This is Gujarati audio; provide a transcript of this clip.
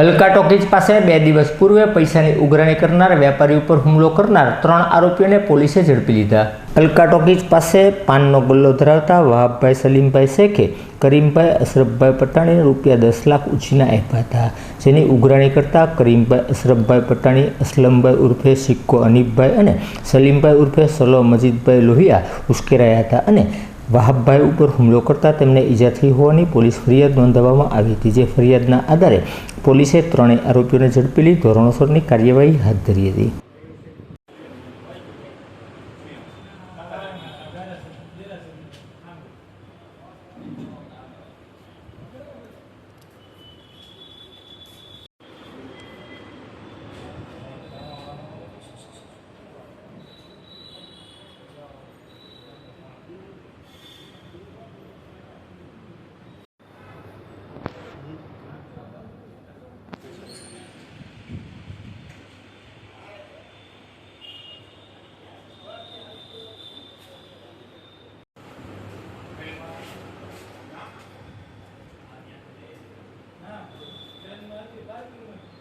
અલકા ટોકીજ પાસે બે દિવસ પૂર્વે પૈસાની ઉઘરાણી કરનાર વેપારી ઉપર હુમલો કરનાર ત્રણ આરોપીઓને પોલીસે ઝડપી લીધા. અલકા ટોકીજ પાસે પાનનો ગલ્લો ધરાવતા વહાબભાઈ સલીમભાઈ શેખે, કરીમભાઈ અશરફભાઈ પટાણીને રૂપિયા દસ લાખ ઉછીના આપ્યા હતા. જેની ઉઘરાણી કરતા કરીમભાઈ અશરફભાઈ પટાણી, અસલમભાઈ ઉર્ફે સિક્કો અનીફભાઈ અને સલીમભાઈ ઉર્ફે સલો મજીદભાઈ લોહિયા ઉશ્કેરાયા હતા અને વહાબભાઈ ઉપર હુમલો કરતા તેમને ઈજા થઈ હોવાની પોલીસ ફરિયાદ નોંધાવવામાં આવી હતી, જે ફરિયાદના આધારે પોલીસે ત્રણેય આરોપીઓને ઝડપી લઈ ધોરણસરની કાર્યવાહી હાથ ધરી હતી. જન્મથી બાર કિલોમીટર.